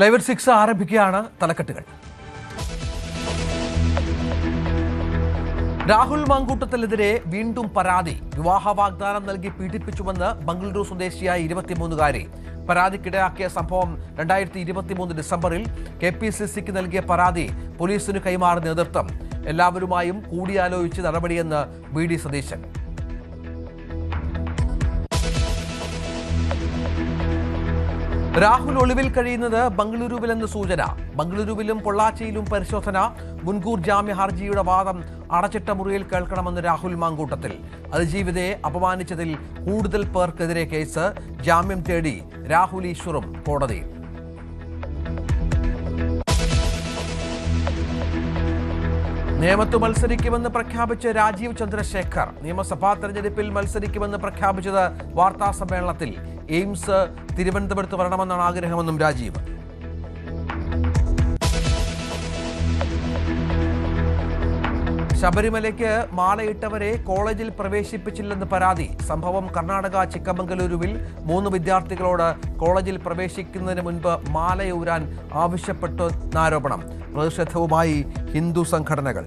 Live six ആരംഭിക്കുകയാണ് തലക്കെട്ടുകൾ. രാഹുൽ മാങ്കൂട്ടത്തിനെതിരെ വീണ്ടും പരാതി. വിവാഹ വാഗ്ദാനം നൽകി പീഡിപ്പിച്ചുവെന്ന് ബംഗളൂരു സ്വദേശിയായ ഇരുപത്തിമൂന്നുകാരി. പരാതിക്കിടയാക്കിയ സംഭവം രണ്ടായിരത്തി ഇരുപത്തിമൂന്ന് ഡിസംബറിൽ കെ പി സി സിക്ക് നൽകിയ പരാതി പോലീസിന് കൈമാറിയ നേതൃത്വം. എല്ലാവരുമായും കൂടിയാലോചിച്ച് നടപടിയെന്ന് വി ഡി സതീശൻ. രാഹുൽ ഒളിവിൽ കഴിയുന്നത് ബംഗളൂരുവിലെന്ന് സൂചന. ബംഗളൂരുവിലും പൊള്ളാച്ചിയിലും പരിശോധന. മുൻകൂർ ജാമ്യ ഹർജിയുടെ വാദം അടച്ചിട്ട മുറിയിൽ കേൾക്കണമെന്ന് രാഹുൽ മാങ്കൂട്ടത്തിൽ. അതിജീവിതയെ അപമാനിച്ചതിൽ കൂടുതൽ പേർക്കെതിരെ കേസ്. ജാമ്യം തേടി രാഹുൽ ഈശ്വറും കോടതിയിൽ. നിയമത്ത് മത്സരിക്കുമെന്ന് പ്രഖ്യാപിച്ച് രാജീവ് ചന്ദ്രശേഖർ. നിയമസഭാ തെരഞ്ഞെടുപ്പിൽ മത്സരിക്കുമെന്ന് പ്രഖ്യാപിച്ചത് വാർത്താ സമ്മേളനത്തിൽ എയിംസ് തിരുവനന്തപുരത്ത് വരണമെന്നാണ് ആഗ്രഹമെന്നും രാജീവ്. ശബരിമലയ്ക്ക് മാളയിട്ടവരെ കോളേജിൽ പ്രവേശിപ്പിച്ചില്ലെന്ന് പരാതി. സംഭവം കർണാടക ചിക്കമംഗലൂരുവിൽ മൂന്ന് വിദ്യാർത്ഥികളോട് കോളേജിൽ പ്രവേശിക്കുന്നതിന് മുൻപ് മാലയൂരാൻ ആവശ്യപ്പെട്ടെന്നാരോപണം. പ്രതിഷേധവുമായി ഹിന്ദു സംഘടനകൾ.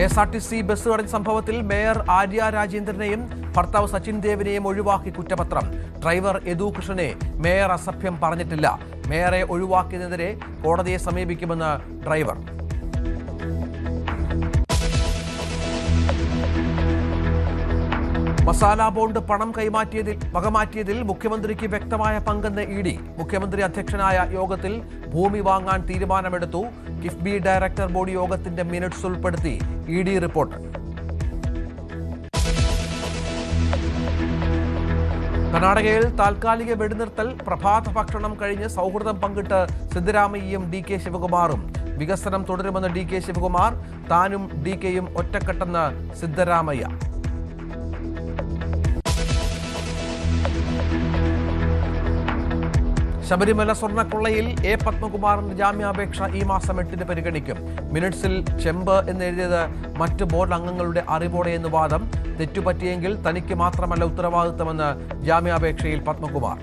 K S R T C bus തടഞ്ഞ സംഭവത്തിൽ മേയർ ആര്യ രാജേന്ദ്രനെയും ഭർത്താവ് സച്ചിൻ ദേവിനെയും ഒഴിവാക്കി കുറ്റപത്രം. ഡ്രൈവർ യദു കൃഷ്ണനെ മേയർ അസഭ്യം പറഞ്ഞിട്ടില്ല. മേയറെ ഒഴിവാക്കിയതിനെതിരെ കോടതിയെ സമീപിക്കുമെന്ന് ഡ്രൈവർ. മസാല ബോണ്ട് പണം കൈമാറ്റിയതിൽ വകമാറ്റിയതിൽ മുഖ്യമന്ത്രിക്ക് വ്യക്തമായ പങ്കെന്ന് ഇ ഡി. മുഖ്യമന്ത്രി അധ്യക്ഷനായ യോഗത്തിൽ ഭൂമി വാങ്ങാൻ തീരുമാനമെടുത്തു. കിഫ്ബി ഡയറക്ടർ ബോർഡ് യോഗത്തിന്റെ മിനിറ്റ്സ് ഉൾപ്പെടുത്തി ഇ ഡി റിപ്പോർട്ട്. കർണാടകയിൽ താൽക്കാലിക വെടിനിർത്തൽ പ്രഭാത ഭക്ഷണം കഴിഞ്ഞ് സൗഹൃദം പങ്കിട്ട് സിദ്ധരാമയ്യയും ഡി കെ ശിവകുമാറും. വികസനം തുടരുമെന്ന് ഡി കെ ശിവകുമാർ താനും ഡി കെയും ഒറ്റക്കെട്ടെന്ന് സിദ്ധരാമയ്യ. ശബരിമല സ്വർണക്കൊള്ളയിൽ എ പത്മകുമാറിന്റെ ജാമ്യാപേക്ഷ ഈ മാസം എട്ടിന് പരിഗണിക്കും. മിനിറ്റ്സിൽ ചെമ്പ് എന്നെഴുതിയത് മറ്റ് ബോർഡ് അംഗങ്ങളുടെ അറിവോടെ എന്ന് വാദം തെറ്റുപറ്റിയെങ്കിൽ തനിക്ക് മാത്രമല്ല ഉത്തരവാദിത്തമെന്ന് ജാമ്യാപേക്ഷയിൽ പത്മകുമാർ.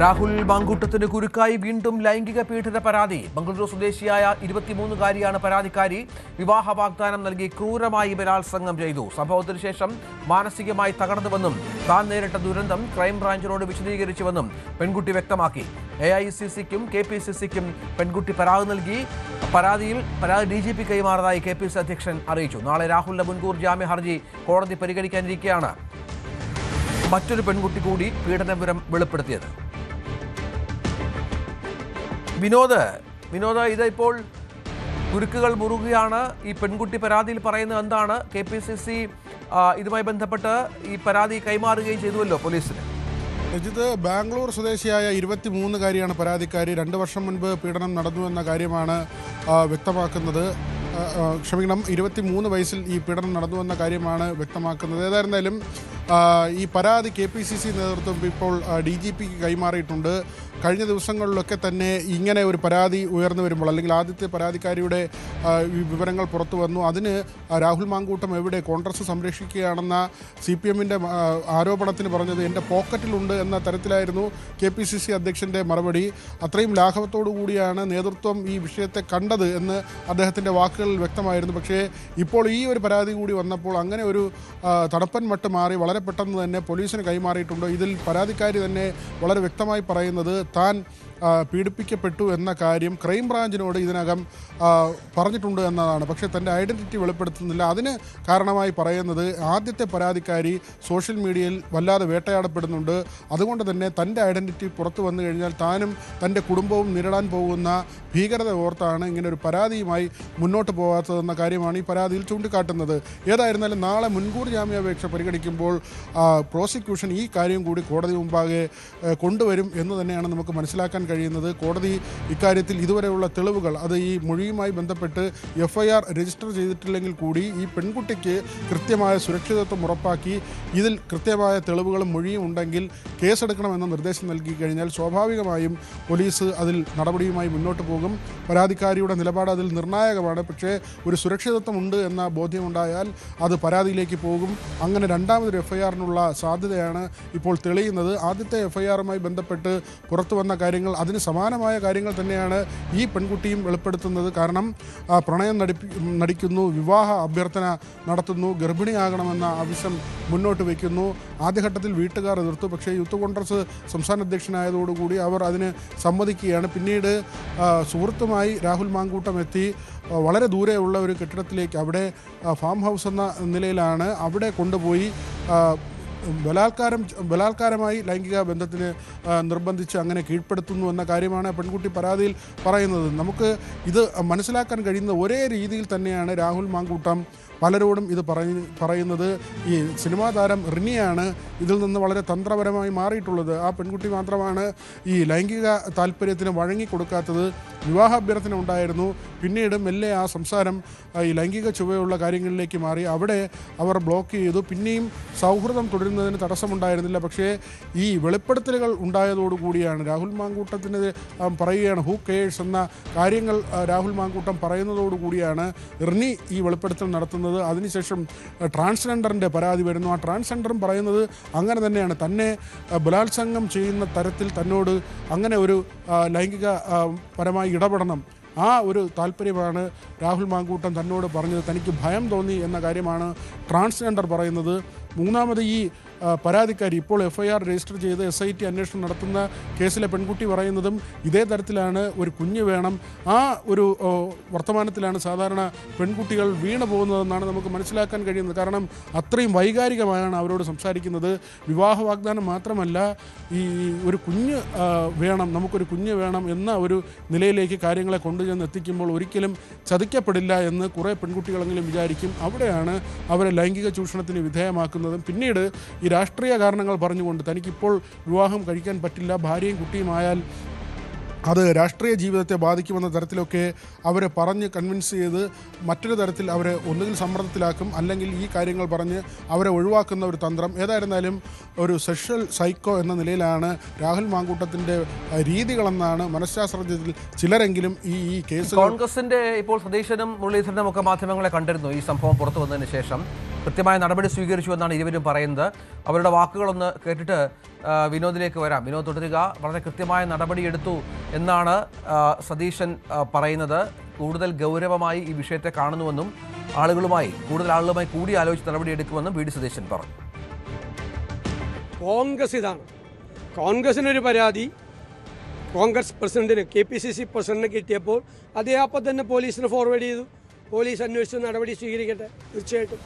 രാഹുൽ മാങ്കൂട്ടത്തിന് കുരുക്കായി വീണ്ടും ലൈംഗിക പീഡന പരാതി. ബംഗളൂരു സ്വദേശിയായ ഇരുപത്തിമൂന്നുകാരിയാണ് പരാതിക്കാരി. വിവാഹ വാഗ്ദാനം നൽകി ക്രൂരമായി ബലാത്സംഗം ചെയ്തു. സംഭവത്തിന് ശേഷം മാനസികമായി തകർന്നുവെന്നും താൻ നേരിട്ട ദുരന്തം ക്രൈംബ്രാഞ്ചിനോട് വിശദീകരിച്ചുവെന്നും പെൺകുട്ടി വ്യക്തമാക്കി. എ ഐ സി സിക്കും കെ പി സി സിക്കും പെൺകുട്ടി പരാതി നൽകി. പരാതിയിൽ പരാതി ഡി ജി പി കൈമാറതായി കെ പി സി അധ്യക്ഷൻ അറിയിച്ചു. നാളെ രാഹുലിന്റെ മുൻകൂർ ജാമ്യ ഹർജി കോടതി പരിഗണിക്കാനിരിക്കെയാണ് മറ്റൊരു പെൺകുട്ടി കൂടി പീഡനപുരം വെളിപ്പെടുത്തിയത്. വിനോദ് വിനോദ ഇതിപ്പോൾ കുരുക്കുകൾ മുറുകയാണ്. ഈ പെൺകുട്ടി പരാതിയിൽ പറയുന്നത് എന്താണ്? കെ പി സി സി ഇതുമായി ബന്ധപ്പെട്ട് ഈ പരാതി കൈമാറുകയും ചെയ്തുവല്ലോ പോലീസിന്. രജിത് ബാംഗ്ലൂർ സ്വദേശിയായ ഇരുപത്തിമൂന്നുകാരിയാണ് പരാതിക്കാരി. രണ്ട് വർഷം മുൻപ് പീഡനം നടന്നു എന്ന കാര്യമാണ് വ്യക്തമാക്കുന്നത്. ക്ഷമിക്കണം ഇരുപത്തി ഇരുപത്തിമൂന്ന് വയസ്സിൽ ഈ പീഡനം നടന്നു എന്ന കാര്യമാണ് വ്യക്തമാക്കുന്നത്. ഏതായിരുന്നാലും ഈ പരാതി കെ പി സി സി നേതൃത്വം ഇപ്പോൾ ഡി ജി പിക്ക് കൈമാറിയിട്ടുണ്ട്. കഴിഞ്ഞ ദിവസങ്ങളിലൊക്കെ തന്നെ ഇങ്ങനെ ഒരു പരാതി ഉയർന്നു വരുമ്പോൾ അല്ലെങ്കിൽ ആദ്യത്തെ പരാതിക്കാരിയുടെ വിവരങ്ങൾ പുറത്തു വന്നു. അതിന് രാഹുൽ മാങ്കൂട്ടം എവിടെ കോൺഗ്രസ് സംരക്ഷിക്കുകയാണെന്ന സി പി എമ്മിന്റെ ആരോപണത്തിന് പറഞ്ഞത് എന്റെ പോക്കറ്റിലുണ്ട് എന്ന തരത്തിലായിരുന്നു കെ പി സി സി അധ്യക്ഷന്റെ മറുപടി. അത്രയും ലാഘവത്തോടു കൂടിയാണ് നേതൃത്വം ഈ വിഷയത്തെ കണ്ടത് എന്ന് അദ്ദേഹത്തിന്റെ വാക്കുകളിൽ വ്യക്തമായിരുന്നു. പക്ഷേ ഇപ്പോൾ ഈ ഒരു പരാതി കൂടി വന്നപ്പോൾ അങ്ങനെ ഒരു തടപ്പൻ മട്ട് മാറി വളരെ പെട്ടെന്ന് തന്നെ പോലീസിന് കൈമാറിയിട്ടുണ്ട്? ഇതിൽ പരാതിക്കാരി തന്നെ വളരെ വ്യക്തമായി പറയുന്നത് താൻ ആ, പീഡിപ്പിക്കപ്പെട്ടു എന്ന കാര്യം ക്രൈംബ്രാഞ്ചിനോട് ഇതിനകം പറഞ്ഞിട്ടുണ്ട് എന്നതാണ്. പക്ഷേ തന്റെ ഐഡന്റിറ്റി വെളിപ്പെടുത്തുന്നില്ല. അതിന് കാരണമായി പറയുന്നത് ആദ്യത്തെ പരാതിക്കാരി സോഷ്യൽ മീഡിയയിൽ വല്ലാതെ വേട്ടയാടപ്പെടുന്നുണ്ട്. അതുകൊണ്ട് തന്നെ തന്റെ ഐഡന്റിറ്റി പുറത്തു വന്നു കഴിഞ്ഞാൽ താനും തന്റെ കുടുംബവും നേരിടാൻ പോകുന്ന ഭീകരത ഓർത്താണ് ഇങ്ങനെ ഒരു പരാതിയുമായി മുന്നോട്ട് പോകാത്തതെന്ന കാര്യമാണ് ഈ പരാതിയിൽ ചൂണ്ടിക്കാട്ടുന്നത്. ഏതായിരുന്നാലും നാളെ മുൻകൂർ ജാമ്യാപേക്ഷ പരിഗണിക്കുമ്പോൾ പ്രോസിക്യൂഷൻ ഈ കാര്യം കൂടി കോടതി മുമ്പാകെ കൊണ്ടുവരും എന്ന് തന്നെയാണ് നമുക്ക് മനസ്സിലാക്കാൻ കഴിയുന്നത്. കോടതി ഇക്കാര്യത്തിൽ ഇതുവരെയുള്ള തെളിവുകൾ അത് ഈ മൊഴിയുമായി ബന്ധപ്പെട്ട് എഫ് ഐ ആർ രജിസ്റ്റർ ചെയ്തിട്ടില്ലെങ്കിൽ കൂടി ഈ പെൺകുട്ടിക്ക് കൃത്യമായ സുരക്ഷിതത്വം ഉറപ്പാക്കി ഇതിൽ കൃത്യമായ തെളിവുകളും മൊഴിയും ഉണ്ടെങ്കിൽ കേസെടുക്കണമെന്ന നിർദ്ദേശം നൽകി കഴിഞ്ഞാൽ സ്വാഭാവികമായും പോലീസ് അതിൽ നടപടിയുമായി മുന്നോട്ട് പോകും. പരാതിക്കാരിയുടെ നിലപാട് അതിൽ നിർണായകമാണ്. പക്ഷേ ഒരു സുരക്ഷിതത്വം ഉണ്ട് എന്ന ബോധ്യമുണ്ടായാൽ അത് പരാതിയിലേക്ക് പോകും. അങ്ങനെ രണ്ടാമതൊരു എഫ് ഐ ആറിനുള്ള സാധ്യതയാണ് ഇപ്പോൾ തെളിയുന്നത്. ആദ്യത്തെ എഫ് ബന്ധപ്പെട്ട് പുറത്തു വന്ന കാര്യങ്ങൾ അതിന് സമാനമായ കാര്യങ്ങൾ തന്നെയാണ് ഈ പെൺകുട്ടിയും വെളിപ്പെടുത്തുന്നത്. കാരണം പ്രണയം നടിപ്പി നടിക്കുന്നു വിവാഹ അഭ്യർത്ഥന നടത്തുന്നു ഗർഭിണിയാകണമെന്ന ആവശ്യം മുന്നോട്ട് വയ്ക്കുന്നു. ആദ്യഘട്ടത്തിൽ വീട്ടുകാർ എതിർത്തു. പക്ഷേ യൂത്ത് കോൺഗ്രസ് സംസ്ഥാന അധ്യക്ഷനായതോടുകൂടി അവർ അതിന് സമ്മതിക്കുകയാണ്. പിന്നീട് സുഹൃത്തുമായി രാഹുൽ മാങ്കൂട്ടം എത്തി. വളരെ ദൂരെയുള്ള ഒരു കെട്ടിടത്തിലേക്ക് അവിടെ ഫാം ഹൗസ് എന്ന നിലയിലാണ് അവിടെ കൊണ്ടുപോയി. ബലാത്കാരം ബലാത്കാരമായി ലൈംഗിക ബന്ധത്തിന് നിർബന്ധിച്ച് അങ്ങനെ കീഴ്പ്പെടുത്തുന്നു എന്ന കാര്യമാണ് പെൺകുട്ടി പരാതിയിൽ പറയുന്നത്. നമുക്ക് ഇത് മനസ്സിലാക്കാൻ കഴിയുന്ന ഒരേ രീതിയിൽ തന്നെയാണ് രാഹുൽ മാങ്കൂട്ടം പലരോടും ഇത് പറയ പറയുന്നത് ഈ സിനിമാ താരം റിനിയാണ്. ഇതിൽ നിന്ന് വളരെ തന്ത്രപരമായി മാറിയിട്ടുള്ളത്. ആ പെൺകുട്ടി മാത്രമാണ് ഈ ലൈംഗിക താല്പര്യത്തിന് വഴങ്ങിക്കൊടുക്കാത്തത് വിവാഹാഭ്യർത്ഥന ഉണ്ടായിരുന്നു. പിന്നീട് മെല്ലെ ആ സംസാരം ഈ ലൈംഗിക ചുവയുള്ള കാര്യങ്ങളിലേക്ക് മാറി. അവിടെ അവർ ബ്ലോക്ക് ചെയ്തു. പിന്നെയും സൗഹൃദം തുടരുന്നതിന് തടസ്സമുണ്ടായിരുന്നില്ല. പക്ഷേ ഈ വെളിപ്പെടുത്തലുകൾ ഉണ്ടായതോടുകൂടിയാണ് രാഹുൽ മാങ്കൂട്ടത്തിന് പറയുകയാണ് ഹൂ കേഴ്സ് എന്ന കാര്യങ്ങൾ രാഹുൽ മാങ്കൂട്ടം പറയുന്നതോടുകൂടിയാണ് റിനി ഈ വെളിപ്പെടുത്തൽ നടത്തുന്നത്. അതിനുശേഷം ആ, ട്രാൻസ്ജെൻഡറിന്റെ പരാതി വരുന്നു. ആ ട്രാൻസ്ജെൻഡറും പറയുന്നത് അങ്ങനെ തന്നെയാണ്. തന്നെ ബലാത്സംഗം ചെയ്യുന്ന തരത്തിൽ തന്നോട് അങ്ങനെ ഒരു ലൈംഗിക പരമായി ഇടപെടണം. ആ ഒരു താല്പര്യമാണ് രാഹുൽ മാങ്കൂട്ടം തന്നോട് പറഞ്ഞത്. തനിക്ക് ഭയം തോന്നി എന്ന കാര്യമാണ് ട്രാൻസ്ജെൻഡർ പറയുന്നത്. മൂന്നാമത് ഈ പരാതിക്കാരി ഇപ്പോൾ എഫ് ഐ ആർ രജിസ്റ്റർ ചെയ്ത് എസ് ഐ ടി അന്വേഷണം നടത്തുന്ന കേസിലെ പെൺകുട്ടി പറയുന്നതും ഇതേ തരത്തിലാണ് ഒരു കുഞ്ഞ് വേണം. ആ ഒരു വർത്തമാനത്തിലാണ് സാധാരണ പെൺകുട്ടികൾ വീണു പോകുന്നതെന്നാണ് നമുക്ക് മനസ്സിലാക്കാൻ കഴിയുന്നത്. കാരണം അത്രയും വൈകാരികമായാണ് അവരോട് സംസാരിക്കുന്നത്. വിവാഹ വാഗ്ദാനം മാത്രമല്ല ഈ ഒരു കുഞ്ഞ് വേണം നമുക്കൊരു കുഞ്ഞ് വേണം എന്ന ഒരു നിലയിലേക്ക് കാര്യങ്ങളെ കൊണ്ടുചെന്ന് എത്തിക്കുമ്പോൾ ഒരിക്കലും ചതിക്കപ്പെടില്ല എന്ന് കുറേ പെൺകുട്ടികളെങ്കിലും വിചാരിക്കും. അവിടെയാണ് അവരെ ലൈംഗിക ചൂഷണത്തിന് വിധേയമാക്കുന്നതും. പിന്നീട് ഈ രാഷ്ട്രീയ കാരണങ്ങൾ പറഞ്ഞുകൊണ്ട് തനിക്കിപ്പോൾ വിവാഹം കഴിക്കാൻ പറ്റില്ല ഭാര്യയും കുട്ടിയുമായാൽ അത് രാഷ്ട്രീയ ജീവിതത്തെ ബാധിക്കുമെന്ന തരത്തിലൊക്കെ അവരെ പറഞ്ഞ് കൺവിൻസ് ചെയ്ത് മറ്റൊരു തരത്തിൽ അവരെ ഒന്നുകിൽ സമ്മർദ്ദത്തിലാക്കും അല്ലെങ്കിൽ ഈ കാര്യങ്ങൾ പറഞ്ഞ് അവരെ ഒഴിവാക്കുന്ന ഒരു തന്ത്രം. ഏതായിരുന്നാലും ഒരു സെഷ്വൽ സൈക്കോ എന്ന നിലയിലാണ് രാഹുൽ മാങ്കൂട്ടത്തിന്റെ രീതികളെന്നാണ് മനഃശാസ്ത്രജ്ഞത്തിൽ ചിലരെങ്കിലും ഈ ഈ കേസ് കോൺഗ്രസിന്റെ ഇപ്പോൾ സതീശനും മുരളീധരനും ഒക്കെ മാധ്യമങ്ങളെ കണ്ടിരുന്നു ഈ സംഭവം പുറത്തു വന്നതിന് ശേഷം. കൃത്യമായ നടപടി സ്വീകരിച്ചു എന്നാണ് ഇരുവരും പറയുന്നത്. അവരുടെ വാക്കുകളൊന്ന് കേട്ടിട്ട് വിനോദിലേക്ക് വരാം. വിനോദ് തുടരുക. വളരെ കൃത്യമായ നടപടി എടുത്തു എന്നാണ് സതീശൻ പറയുന്നത്. കൂടുതൽ ഗൗരവമായി ഈ വിഷയത്തെ കാണുന്നുവെന്നും ആളുകളുമായി കൂടുതൽ ആളുകളുമായി കൂടി ആലോചിച്ച് നടപടി എടുക്കുമെന്നും വി ഡി സതീശൻ പറഞ്ഞു. കോൺഗ്രസ് ഇതാണ്. കോൺഗ്രസിനൊരു പരാതി. കോൺഗ്രസ് പ്രസിഡന്റിന് കെ പി സി സി പ്രസിഡന്റിന് കിട്ടിയപ്പോൾ അതേ അപ്പം തന്നെ പോലീസിന് ഫോർവേഡ് ചെയ്തു. പോലീസ് അന്വേഷിച്ച് നടപടി സ്വീകരിക്കട്ടെ. തീർച്ചയായിട്ടും.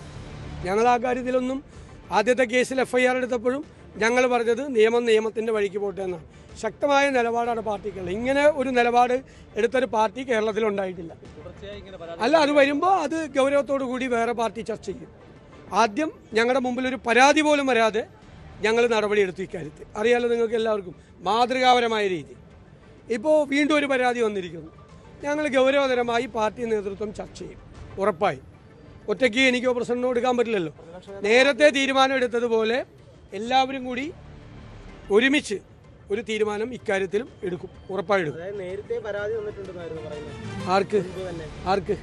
ഞങ്ങൾ ആ കാര്യത്തിലൊന്നും ആദ്യത്തെ കേസിൽ എഫ്ഐആർ എടുത്തപ്പോഴും ഞങ്ങൾ പറഞ്ഞത് നിയമം നിയമത്തിന്റെ വഴിക്ക് പോട്ടെ എന്നാണ്. ശക്തമായ നിലപാടാണ് പാർട്ടിക്കുള്ളത്. ഇങ്ങനെ ഒരു നിലപാട് എടുത്തൊരു പാർട്ടി കേരളത്തിൽ ഉണ്ടായിട്ടില്ല. അല്ല അത് വരുമ്പോൾ അത് ഗൗരവത്തോടു കൂടി വേറെ പാർട്ടി ചർച്ച ചെയ്യും. ആദ്യം ഞങ്ങളുടെ മുമ്പിൽ ഒരു പരാതി പോലും വരാതെ ഞങ്ങൾ നടപടിയെടുത്തു ഇക്കാര്യത്തിൽ അറിയാലോ നിങ്ങൾക്ക് എല്ലാവർക്കും? മാതൃകാപരമായ രീതി. ഇപ്പോൾ വീണ്ടും ഒരു പരാതി വന്നിരിക്കുന്നു. ഞങ്ങൾ ഗൗരവതരമായി പാർട്ടി നേതൃത്വം ചർച്ച ചെയ്യും. ഉറപ്പായി. ഒറ്റയ്ക്ക് എനിക്കോ പ്രസിഡന്റിനോ എടുക്കാൻ പറ്റില്ലല്ലോ. നേരത്തെ തീരുമാനം എടുത്തതുപോലെ എല്ലാവരും കൂടി ഒരുമിച്ച് ഒരു തീരുമാനം ഇക്കാര്യത്തിലും എടുക്കും. ഉറപ്പായിടും നേരത്തെ പരാതി ആർക്ക്? ആർക്ക്?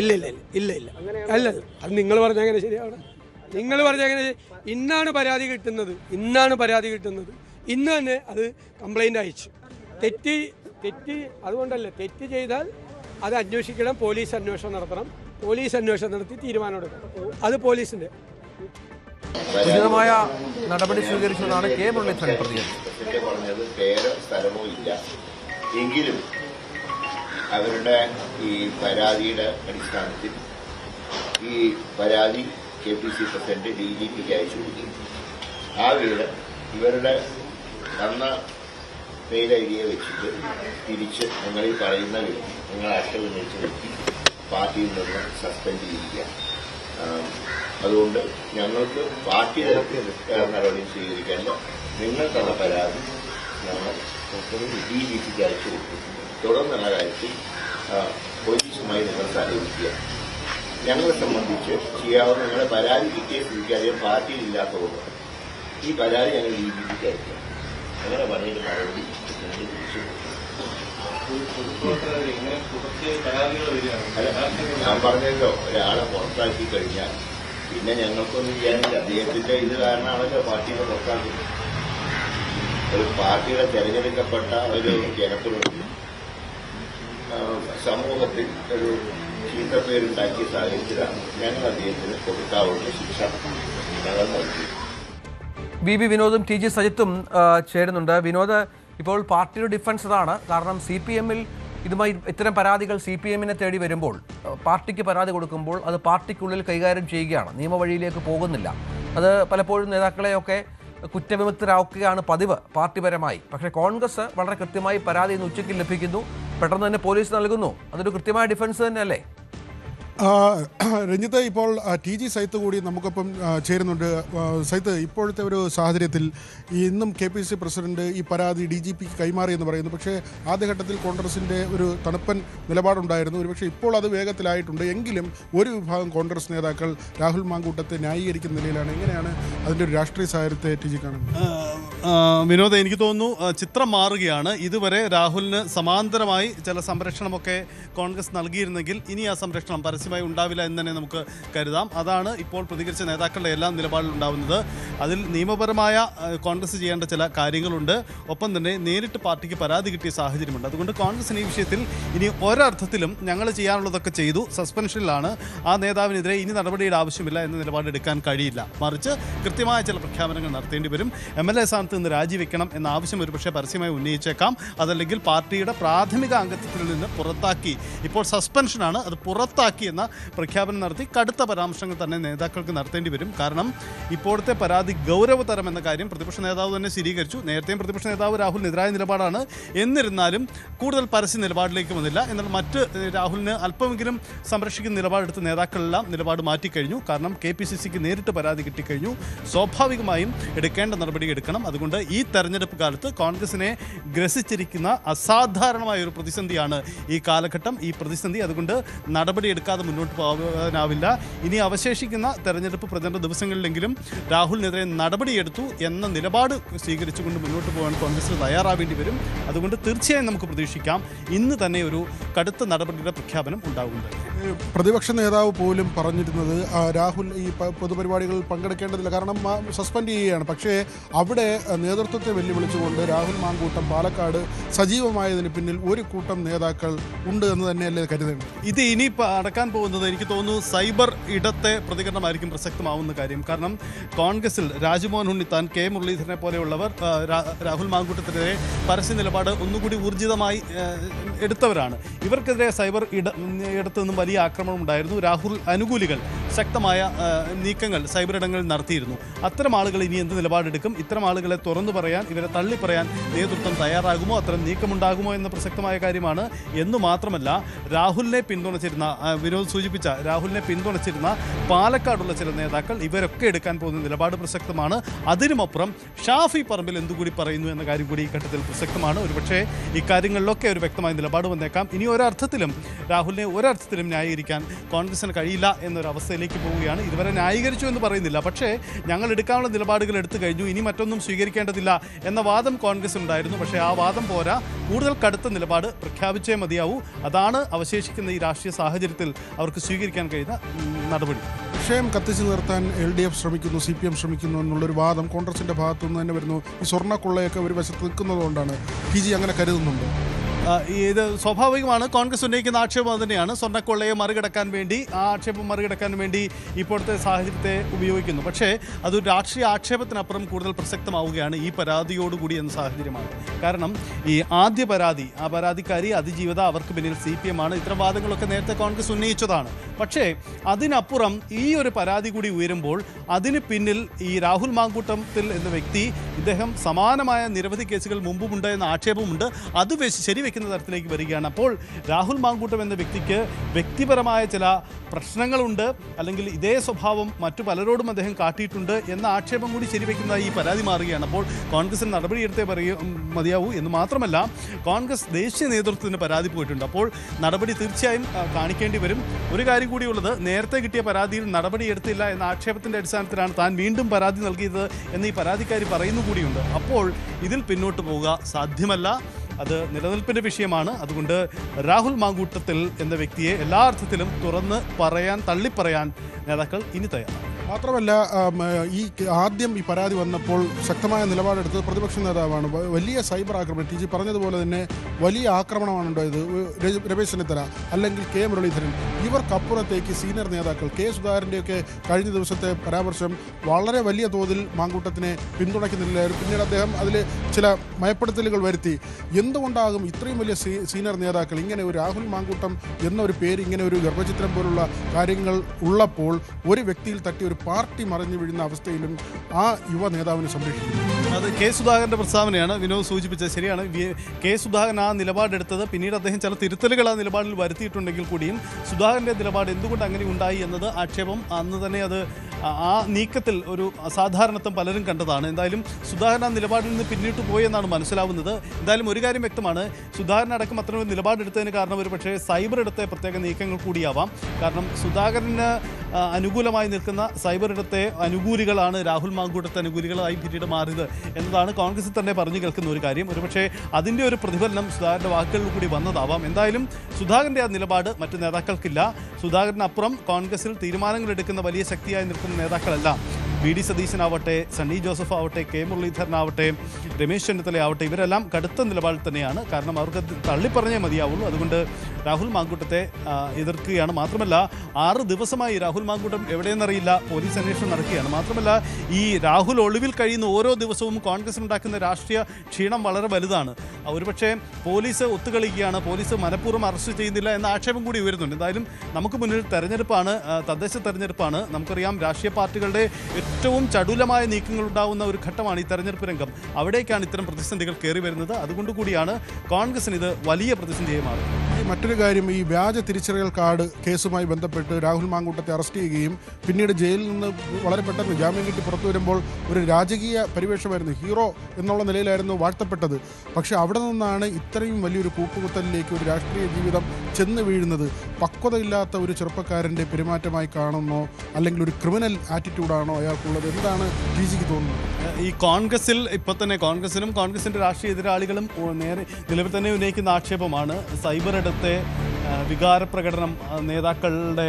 ഇല്ല ഇല്ല ഇല്ല ഇല്ല ഇല്ല. അല്ല. അത് നിങ്ങൾ പറഞ്ഞ അങ്ങനെ ശരിയാണ് നിങ്ങൾ പറഞ്ഞ അങ്ങനെ? ഇന്നാണ് പരാതി കിട്ടുന്നത്. ഇന്നാണ് പരാതി കിട്ടുന്നത്. ഇന്ന് തന്നെ അത് കംപ്ലൈന്റ് അയച്ചു. തെറ്റ് തെറ്റ് അതുകൊണ്ടല്ല. തെറ്റ് ചെയ്താൽ അത് അന്വേഷിക്കണം. പോലീസ് അന്വേഷണം നടത്തണം. പോലീസ് അന്വേഷണം നടത്തി തീരുമാനം എടുക്കണം. അത് പോലീസിന്റെ. ഉചിതമായ നടപടി സ്വീകരിച്ചതാണ് കെ മുരളീധരൻ പ്രതികരിച്ചത് എങ്കിലും അവരുടെ ഈ പരാതിയുടെ അടിസ്ഥാനത്തിൽ ഈ പരാതി K P C president D G പിക്ക് അയച്ചു കൊടുക്കും ആ വീട് ഇവരുടെ തന്ന മെയിൽ ഐ ഡിയെ വെച്ചിട്ട് തിരിച്ച് നിങ്ങൾ ഈ പറയുന്ന നിങ്ങൾ ആക്ഷേപം ഉന്നയിച്ച വ്യക്തി പാർട്ടിയിൽ നിന്ന് സസ്പെൻഡ് ചെയ്യിക്കുക ആം, അതുകൊണ്ട് ഞങ്ങൾക്ക് പാർട്ടി തരത്തിൽ നടപടി സ്വീകരിക്കേണ്ട. നിങ്ങൾക്കുള്ള പരാതി ഞങ്ങൾ ഡി ജി പിക്ക് അയച്ചു കൊടുത്തിട്ടുണ്ട് തുടർന്നുള്ള കാര്യത്തിൽ പോലീസുമായി നിങ്ങൾ സഹകരിക്കുക. ഞങ്ങളെ സംബന്ധിച്ച് ചെയ്യാവുന്ന ഞങ്ങളെ പരാതി കിട്ടിയ സ്ഥിതിക്ക് അധികം പാർട്ടിയിൽ ഇല്ലാത്തതുകൊണ്ട് ഈ പരാതി ഞങ്ങൾ ഡി ജി പിക്ക് അയക്കുക അങ്ങനെ പറഞ്ഞിട്ട് നടപടി ഞങ്ങൾ തിരിച്ചു അല്ല, ഞാൻ പറഞ്ഞല്ലോ ഒരാളെ പുറത്താക്കി കഴിഞ്ഞാൽ പിന്നെ ഞങ്ങൾക്കൊന്നും ചെയ്യാനില്ല. അദ്ദേഹത്തിന്റെ ഇത് കാരണമാണല്ലോ പാർട്ടിയെ പുറത്താക്കുന്നത്. ഒരു പാർട്ടിയുടെ തെരഞ്ഞെടുക്കപ്പെട്ട ഒരു ജനപ്രതിനിധി സമൂഹത്തിൽ ഒരു ചീത്ത പേരുണ്ടാക്കിയ സാഹചര്യത്തിലാണ് ഞങ്ങൾ അദ്ദേഹത്തിന് കൊടുക്കാവുന്ന ശിക്ഷ ഞങ്ങൾ നൽകി വി ബി വിനോദും ടി ജി സജിത്തും ചേരുന്നുണ്ട്. വിനോദ് ഇപ്പോൾ പാർട്ടിയുടെ ഡിഫൻസ് അതാണ് കാരണം സി പി എമ്മിൽ ഇതുമായി ഇത്തരം പരാതികൾ സി പി എമ്മിനെ തേടി വരുമ്പോൾ പാർട്ടിക്ക് പരാതി കൊടുക്കുമ്പോൾ അത് പാർട്ടിക്കുള്ളിൽ കൈകാര്യം ചെയ്യുകയാണ്. നിയമവഴിയിലേക്ക് പോകുന്നില്ല. അത് പലപ്പോഴും നേതാക്കളെയൊക്കെ കുറ്റവിമുക്തരാക്കുകയാണ് പതിവ് പാർട്ടിപരമായി. പക്ഷേ കോൺഗ്രസ് വളരെ കൃത്യമായി പരാതി ഇന്ന് ഉച്ചയ്ക്ക് ലഭിക്കുന്നു. പെട്ടെന്ന് തന്നെ പോലീസ് നൽകുന്നു. അതൊരു കൃത്യമായ ഡിഫൻസ് തന്നെയല്ലേ? രഞ്ജിത്ത് ഇപ്പോൾ ടി ജി സൈത്ത് കൂടി നമുക്കൊപ്പം ചേരുന്നുണ്ട്. സൈത്ത് ഇപ്പോഴത്തെ ഒരു സാഹചര്യത്തിൽ ഇന്നും കെ പി സി പ്രസിഡന്റ് ഈ പരാതി ഡി ജി പിക്ക് കൈമാറി എന്ന് പറയുന്നു. പക്ഷേ ആദ്യഘട്ടത്തിൽ കോൺഗ്രസിന്റെ ഒരു തണുപ്പൻ നിലപാടുണ്ടായിരുന്നു. ഒരുപക്ഷെ ഇപ്പോൾ അത് വേഗത്തിലായിട്ടുണ്ട്. എങ്കിലും ഒരു വിഭാഗം കോൺഗ്രസ് നേതാക്കൾ രാഹുൽ മാങ്കൂട്ടത്തെ ന്യായീകരിക്കുന്ന നിലയിലാണ്. എങ്ങനെയാണ് അതിന്റെ ഒരു രാഷ്ട്രീയ സാഹചര്യത്തെ ടി ജി കാണുന്നത്? വിനോദ എനിക്ക് തോന്നുന്നു ചിത്രം മാറുകയാണ്. ഇതുവരെ രാഹുലിന് സമാന്തരമായി ചില സംരക്ഷണമൊക്കെ കോൺഗ്രസ് നൽകിയിരുന്നെങ്കിൽ ഇനി ആ സംരക്ഷണം പരസ്യമായി ഉണ്ടാവില്ല എന്ന് തന്നെ നമുക്ക് കരുതാം. അതാണ് ഇപ്പോൾ പ്രതികരിച്ച നേതാക്കളുടെ എല്ലാം നിലപാടിലുണ്ടാവുന്നത് അതിൽ നിയമപരമായ കോൺഗ്രസ് ചെയ്യേണ്ട ചില കാര്യങ്ങളുണ്ട്. ഒപ്പം തന്നെ നേരിട്ട് പാർട്ടിക്ക് പരാതി കിട്ടിയ സാഹചര്യമുണ്ട്. അതുകൊണ്ട് കോൺഗ്രസിന് ഈ വിഷയത്തിൽ ഇനി ഒരർത്ഥത്തിലും ഞങ്ങൾ ചെയ്യാനുള്ളതൊക്കെ ചെയ്തു. സസ്പെൻഷനിലാണ്. ആ നേതാവിനെതിരെ ഇനി നടപടിയുടെ ആവശ്യമില്ല എന്ന നിലപാടെടുക്കാൻ കഴിയില്ല. മറിച്ച് കൃത്യമായ ചില പ്രഖ്യാപനങ്ങൾ നടത്തേണ്ടി വരും. എം എൽ എ സ്ഥാനത്ത് നിന്ന് രാജിവെക്കണം എന്ന ആവശ്യം ഒരുപക്ഷെ പരസ്യമായി ഉന്നയിച്ചേക്കാം. അതല്ലെങ്കിൽ പാർട്ടിയുടെ പ്രാഥമിക അംഗത്വത്തിൽ നിന്ന് പുറത്താക്കി. ഇപ്പോൾ സസ്പെൻഷനാണ്. അത് പുറത്താക്കി എന്ന പ്രഖ്യാപനം നടത്തി കടുത്ത പരാമർശങ്ങൾ തന്നെ നേതാക്കൾക്ക് നടത്തേണ്ടി വരും. കാരണം ഇപ്പോഴത്തെ പരാതി ഗൗരവതരം എന്ന കാര്യം പ്രതിപക്ഷ നേതാവ് തന്നെ സ്ഥിരീകരിച്ചു. നേരത്തെയും പ്രതിപക്ഷ നേതാവ് രാഹുലിനെതിരായ നിലപാടാണ്. എന്നിരുന്നാലും കൂടുതൽ പരസ്യ നിലപാടിലേക്ക് വന്നില്ല. എന്നാൽ മറ്റ് രാഹുലിന് അല്പമെങ്കിലും സംരക്ഷിക്കുന്ന നിലപാടെടുത്ത നേതാക്കളെല്ലാം നിലപാട് മാറ്റിക്കഴിഞ്ഞു. കാരണം കെ പി സി സിക്ക് നേരിട്ട് പരാതി കിട്ടിക്കഴിഞ്ഞു. സ്വാഭാവികമായും എടുക്കേണ്ട നടപടി എടുക്കണം. അതുകൊണ്ട് ഈ തെരഞ്ഞെടുപ്പ് കാലത്ത് കോൺഗ്രസിനെ ഗ്രസിച്ചിരിക്കുന്ന അസാധാരണമായ ഒരു പ്രതിസന്ധിയാണ് ഈ കാലഘട്ടം ഈ പ്രതിസന്ധി. അതുകൊണ്ട് നടപടി എടുക്കാതെ മുന്നോട്ട് പോകാനാവില്ല. ഇനി അവശേഷിക്കുന്ന തെരഞ്ഞെടുപ്പ് പ്രചരണ ദിവസങ്ങളിലെങ്കിലും രാഹുലിനെതിരെ നടപടിയെടുത്തു എന്ന നിലപാട് സ്വീകരിച്ചുകൊണ്ട് മുന്നോട്ട് പോകാൻ കോൺഗ്രസ് തയ്യാറാവേണ്ടി വരും. അതുകൊണ്ട് തീർച്ചയായും നമുക്ക് പ്രതീക്ഷിക്കാം. ഇന്ന് തന്നെ ഒരു കടുത്ത നടപടിയുടെ പ്രഖ്യാപനം ഉണ്ടാകുന്നുണ്ട്. പ്രതിപക്ഷ നേതാവ് പോലും പറഞ്ഞിരുന്നത് രാഹുൽ ഈ പൊതുപരിപാടികളിൽ പങ്കെടുക്കേണ്ടതില്ല. കാരണം സസ്പെൻഡ് ചെയ്യുകയാണ്. പക്ഷേ അവിടെ നേതൃത്വത്തെ വെല്ലുവിളിച്ചുകൊണ്ട് രാഹുൽ മാങ്കൂട്ടം പാലക്കാട് സജീവമായതിന് പിന്നിൽ ഒരു കൂട്ടം നേതാക്കൾ ഉണ്ട് എന്ന് തന്നെയല്ലേ കരുതേണ്ടത്? ഇത് ഇനി അടക്കാൻ നടക്കാൻ പോകുന്നത് എനിക്ക് തോന്നുന്നു സൈബർ ഇടത്തെ പ്രതികരണമായിരിക്കും പ്രസക്തമാവുന്ന കാര്യം. കാരണം കോൺഗ്രസിൽ രാജ്മോഹൻ ഉണ്ണിത്താൻ കെ മുരളീധരനെ പോലെയുള്ളവർ രാഹുൽ മാങ്കൂട്ടത്തിനെതിരെ പരസ്യ നിലപാട് ഒന്നുകൂടി ഊർജിതമായി എടുത്തവരാണ്. ഇവർക്കെതിരെ സൈബർ ഇട ഇടത്തു നിന്നും വലിയ ആക്രമണം ഉണ്ടായിരുന്നു. രാഹുൽ അനുകൂലികൾ ശക്തമായ നീക്കങ്ങൾ സൈബർ ഇടങ്ങളിൽ നടത്തിയിരുന്നു. അത്തരം ആളുകൾ ഇനി എന്ത് നിലപാടെടുക്കും? ഇത്തരം ആളുകളെ തുറന്നു പറയാൻ ഇവരെ തള്ളി പറയാൻ നേതൃത്വം തയ്യാറാകുമോ? അത്തരം നീക്കമുണ്ടാകുമോ എന്ന പ്രസക്തമായ കാര്യമാണ്. എന്നു മാത്രമല്ല രാഹുലിനെ പിന്തുണച്ചിരുന്ന ആ, സൂചിപ്പിച്ച രാഹുലിനെ പിന്തുണച്ചിരുന്ന പാലക്കാടുള്ള ചില നേതാക്കൾ ഇവരൊക്കെ എടുക്കാൻ പോകുന്ന നിലപാട് പ്രസക്തമാണ്. അതിനുമപ്പുറം ഷാഫി പറമ്പിൽ എന്തുകൂടി പറയുന്നു എന്ന കാര്യം കൂടി ഈ ഘട്ടത്തിൽ പ്രസക്തമാണ്. ഒരുപക്ഷെ ഇക്കാര്യങ്ങളിലൊക്കെ ഒരു വ്യക്തമായ നിലപാട് വന്നേക്കാം. ഇനി ഒരർത്ഥത്തിലും രാഹുലിനെ ഒരർത്ഥത്തിലും ന്യായീകരിക്കാൻ കോൺഗ്രസിന് കഴിയില്ല എന്നൊരവസ്ഥയിലേക്ക് പോവുകയാണ്. ഇതുവരെ ന്യായീകരിച്ചു എന്ന് പറയുന്നില്ല. പക്ഷേ ഞങ്ങൾ എടുക്കാനുള്ള നിലപാടുകൾ എടുത്തു കഴിഞ്ഞു. ഇനി മറ്റൊന്നും സ്വീകരിക്കേണ്ടതില്ല എന്ന വാദം കോൺഗ്രസ് ഉണ്ടായിരുന്നു. പക്ഷേ ആ വാദം പോരാ. കൂടുതൽ കടുത്ത നിലപാട് പ്രഖ്യാപിച്ചേ മതിയാവൂ. അതാണ് അവശേഷിക്കുന്ന ഈ രാഷ്ട്രീയ സാഹചര്യത്തിൽ അവർക്ക് സ്വീകരിക്കാൻ കഴിയുന്ന നടപടി. വിഷയം കത്തിച്ചു നിർത്താൻ എൽ ഡി എഫ് ശ്രമിക്കുന്നു സി പി എം ശ്രമിക്കുന്നു എന്നുള്ളൊരു വാദം കോൺഗ്രസിന്റെ ഭാഗത്തുനിന്ന് തന്നെ വരുന്നു. ഈ സ്വർണക്കൊള്ളയൊക്കെ ഒരു വശത്ത് നിൽക്കുന്നതുകൊണ്ടാണ് പി ജി അങ്ങനെ കരുതുന്നുണ്ട്. ഇത് സ്വാഭാവികമാണ്. കോൺഗ്രസ് ഉന്നയിക്കുന്ന ആക്ഷേപം അത് തന്നെയാണ് സ്വർണക്കൊള്ളയെ മറികടക്കാൻ വേണ്ടി ആ ആക്ഷേപം മറികടക്കാൻ വേണ്ടി ഇപ്പോഴത്തെ സാഹചര്യത്തെ ഉപയോഗിക്കുന്നു. പക്ഷേ അതൊരു രാഷ്ട്രീയ ആക്ഷേപത്തിനപ്പുറം കൂടുതൽ പ്രസക്തമാവുകയാണ് ഈ പരാതിയോടുകൂടി എന്ന സാഹചര്യമാണ്. കാരണം ഈ ആദ്യ പരാതി ആ പരാതിക്കാരി അതിജീവിത അവർക്ക് പിന്നിൽ സി പി എം ആണ്. ഇത്തരം വാദങ്ങളൊക്കെ നേരത്തെ കോൺഗ്രസ് ഉന്നയിച്ചതാണ്. പക്ഷേ അതിനപ്പുറം ഈ ഒരു പരാതി കൂടി ഉയരുമ്പോൾ അതിന് പിന്നിൽ ഈ രാഹുൽ മാങ്കൂട്ടത്തിൽ എന്ന വ്യക്തി ഇദ്ദേഹം സമാനമായ നിരവധി കേസുകൾ മുമ്പുമുണ്ട് എന്ന ആക്ഷേപമുണ്ട് അത് ശരിവെക്കുന്ന തരത്തിലേക്ക് വരികയാണ്. അപ്പോൾ രാഹുൽ മാങ്കൂട്ടം എന്ന വ്യക്തിക്ക് വ്യക്തിപരമായ ചില പ്രശ്നങ്ങളുണ്ട്. അല്ലെങ്കിൽ ഇതേ സ്വഭാവം മറ്റു പലരോടും അദ്ദേഹം കാട്ടിയിട്ടുണ്ട് എന്ന ആക്ഷേപം കൂടി ശരിവെക്കുന്നതായി ഈ പരാതി മാറുകയാണ്. അപ്പോൾ കോൺഗ്രസിന് നടപടിയെടുത്തേ പറയൂ മതിയാവൂ എന്ന് മാത്രമല്ല കോൺഗ്രസ് ദേശീയ നേതൃത്വത്തിന് പരാതി പോയിട്ടുണ്ട്. അപ്പോൾ നടപടി തീർച്ചയായും കാണിക്കേണ്ടി വരും. ഒരു കാര്യം കൂടിയുള്ളത് നേരത്തെ കിട്ടിയ പരാതിയിൽ നടപടിയെടുത്തില്ല എന്ന ആക്ഷേപത്തിന്റെ അടിസ്ഥാനത്തിലാണ് താൻ വീണ്ടും പരാതി നൽകിയത് എന്ന് ഈ പരാതിക്കാരി പറയുന്നു കൂടിയുണ്ട്. അപ്പോൾ ഇതിൽ പിന്നോട്ട് പോവുക സാധ്യമല്ല. അത് നിലനിൽപ്പിന്റെ വിഷയമാണ്. അതുകൊണ്ട് രാഹുൽ മാങ്കൂട്ടത്തിൽ എന്ന വ്യക്തിയെ എല്ലാ അർത്ഥത്തിലും തുറന്ന് പറയാൻ തള്ളിപ്പറയാൻ നേതാക്കൾ ഇനി തയ്യാറാണ്. മാത്രമല്ല ഈ ആദ്യം ഈ പരാതി വന്നപ്പോൾ ശക്തമായ നിലപാടെടുത്തത് പ്രതിപക്ഷ നേതാവാണ്. വലിയ സൈബർ ആക്രമണം ടി ജി പറഞ്ഞതുപോലെ തന്നെ വലിയ ആക്രമണമാണ് ഉണ്ടായത്. രമേശ് ചെന്നിത്തല അല്ലെങ്കിൽ കെ മുരളീധരൻ. ഇവർക്കപ്പുറത്തേക്ക് സീനിയർ നേതാക്കൾ കെ സുധാകരന്റെയൊക്കെ കഴിഞ്ഞ ദിവസത്തെ പരാമർശം വളരെ വലിയ തോതിൽ മാങ്കൂട്ടത്തിനെ പിന്തുണയ്ക്കുന്നില്ലായിരുന്നു പിന്നീട് അദ്ദേഹം അതിൽ ചില മയപ്പെടുത്തലുകൾ വരുത്തി. എന്തുകൊണ്ടാകും ഇത്രയും വലിയ സീനിയർ നേതാക്കൾ ഇങ്ങനെ ഒരു രാഹുൽ മാങ്കൂട്ടം എന്നൊരു പേര് ഇങ്ങനെ ഒരു ഗർഭചിത്രം പോലുള്ള കാര്യങ്ങൾ ഉള്ളപ്പോൾ ഒരു വ്യക്തിയിൽ തട്ടി ഒരു പാർട്ടി മറിഞ്ഞു വീഴുന്ന അവസ്ഥയിലും ആ യുവ നേതാവിനെ സംരക്ഷിക്കുന്നു. അത് കെ സുധാകരന്റെ പ്രസ്താവനയാണ്. വിനോദ് സൂചിപ്പിച്ചത് ശരിയാണ്. കെ സുധാകരൻ ആ നിലപാടെടുത്തത് പിന്നീട് അദ്ദേഹം ചില തിരുത്തലുകൾ ആ നിലപാടിൽ വരുത്തിയിട്ടുണ്ടെങ്കിൽ കൂടിയും സുധാകരന്റെ നിലപാട് എന്തുകൊണ്ട് അങ്ങനെ ഉണ്ടായി എന്നത് ആക്ഷേപം അന്ന് തന്നെ അത് ആ- നീക്കത്തിൽ ഒരു അസാധാരണത്വം പലരും കണ്ടതാണ്. എന്തായാലും സുധാകരൻ ആ നിലപാടിൽ നിന്ന് പിന്നിട്ട് പോയെന്നാണ് മനസ്സിലാവുന്നത്. എന്തായാലും ഒരു കാര്യം വ്യക്തമാണ്. സുധാകരൻ അടക്കം അത്തരം ഒരു നിലപാടെടുത്തതിന് കാരണം ഒരു പക്ഷേ സൈബർ എടുത്ത പ്രത്യേക നീക്കങ്ങൾ കൂടിയാവാം. കാരണം സുധാകരന് അനുകൂലമായി നിൽക്കുന്ന സൈബർ ഇടത്തെ അനുകൂലികളാണ് രാഹുൽ മാങ്കൂട്ടത്തെ അനുകൂലികളായി പിന്നീട് മാറിയത് എന്നതാണ് കോൺഗ്രസിൽ തന്നെ പറഞ്ഞു കേൾക്കുന്ന ഒരു കാര്യം. ഒരുപക്ഷെ അതിന്റെ ഒരു പ്രതിഫലനം സുധാകരന്റെ വാക്കുകളിൽ കൂടി വന്നതാവാം. എന്തായാലും സുധാകരന്റെ ആ നിലപാട് മറ്റു നേതാക്കൾക്കില്ല. സുധാകരനപ്പുറം കോൺഗ്രസിൽ തീരുമാനങ്ങൾ എടുക്കുന്ന വലിയ ശക്തിയായി നിൽക്കുന്ന നേതാക്കളല്ല വി ഡി സതീശനാവട്ടെ സണ്ണി ജോസഫ് ആവട്ടെ കെ മുരളീധരനാവട്ടെ രമേശ് ചെന്നിത്തല ആവട്ടെ ഇവരെല്ലാം കടുത്ത നിലപാടിൽ തന്നെയാണ്. കാരണം അവർക്ക് തള്ളിപ്പറഞ്ഞേ മതിയാവുള്ളൂ. അതുകൊണ്ട് രാഹുൽ മാങ്കൂട്ടത്തെ എതിർക്കുകയാണ്. മാത്രമല്ല ആറ് ദിവസമായി രാഹുൽ മാങ്കൂട്ടം എവിടെയെന്നറിയില്ല. പോലീസ് അന്വേഷണം നടക്കുകയാണ്. മാത്രമല്ല ഈ രാഹുൽ ഒളിവിൽ കഴിയുന്ന ഓരോ ദിവസവും കോൺഗ്രസ് ഉണ്ടാക്കുന്ന രാഷ്ട്രീയ ക്ഷീണം വളരെ വലുതാണ്. ഒരുപക്ഷെ പോലീസ് ഒത്തുകളിക്കുകയാണ്. പോലീസ് മനഃപൂർവം അറസ്റ്റ് ചെയ്യുന്നില്ല എന്ന ആക്ഷേപം കൂടി ഉയരുന്നുണ്ട്. എന്തായാലും നമുക്ക് മുന്നിൽ തെരഞ്ഞെടുപ്പാണ് തദ്ദേശ തെരഞ്ഞെടുപ്പാണ്. നമുക്കറിയാം രാഷ്ട്രീയ പാർട്ടികളുടെ ഏറ്റവും ചടുലമായ നീക്കങ്ങൾ ഉണ്ടാവുന്ന ഒരു ഘട്ടമാണ് ഈ തെരഞ്ഞെടുപ്പ് രംഗം. അവിടേക്കാണ് ഇത്തരം പ്രതിസന്ധികൾ കയറി വരുന്നത്. അതുകൊണ്ട് കൂടിയാണ് കോൺഗ്രസിന് ഇത് വലിയ പ്രതിസന്ധിയായി മാറുന്നത്. മറ്റൊരു കാര്യം ഈ വ്യാജ തിരിച്ചറിയൽ കാർഡ് കേസുമായി ബന്ധപ്പെട്ട് രാഹുൽ മാങ്കൂട്ടത്തെ അറസ്റ്റ് ചെയ്യുകയും പിന്നീട് ജയിലിൽ നിന്ന് വളരെ പെട്ടെന്ന് ജാമ്യം കിട്ടി പുറത്തു വരുമ്പോൾ ഒരു രാജകീയ പരിവേഷമായിരുന്നു ഹീറോ എന്നുള്ള നിലയിലായിരുന്നു വാഴ്ത്തപ്പെട്ടത്. പക്ഷേ അവിടെ നിന്നാണ് ഇത്രയും വലിയൊരു കൂപ്പുകുത്തലിലേക്ക് ഒരു രാഷ്ട്രീയ ജീവിതം ചെന്ന് വീഴുന്നത്. പക്വതയില്ലാത്ത ഒരു ചെറുപ്പക്കാരന്റെ പെരുമാറ്റമായി കാണുന്നോ അല്ലെങ്കിൽ ഒരു ക്രിമിനൽ ആറ്റിറ്റ്യൂഡാണോ അയാൾക്കുള്ളത് എന്താണ് ടി ജിക്ക് തോന്നുന്നത് ഈ കോൺഗ്രസിൽ ഇപ്പോൾ തന്നെ കോൺഗ്രസിലും കോൺഗ്രസിന്റെ രാഷ്ട്രീയ എതിരാളികളും നേരെ നിലവിൽ തന്നെ ഉന്നയിക്കുന്ന ആക്ഷേപമാണ് സൈബർ ഇടത്തെ ആ, വികാര പ്രകടനം നേതാക്കളുടെ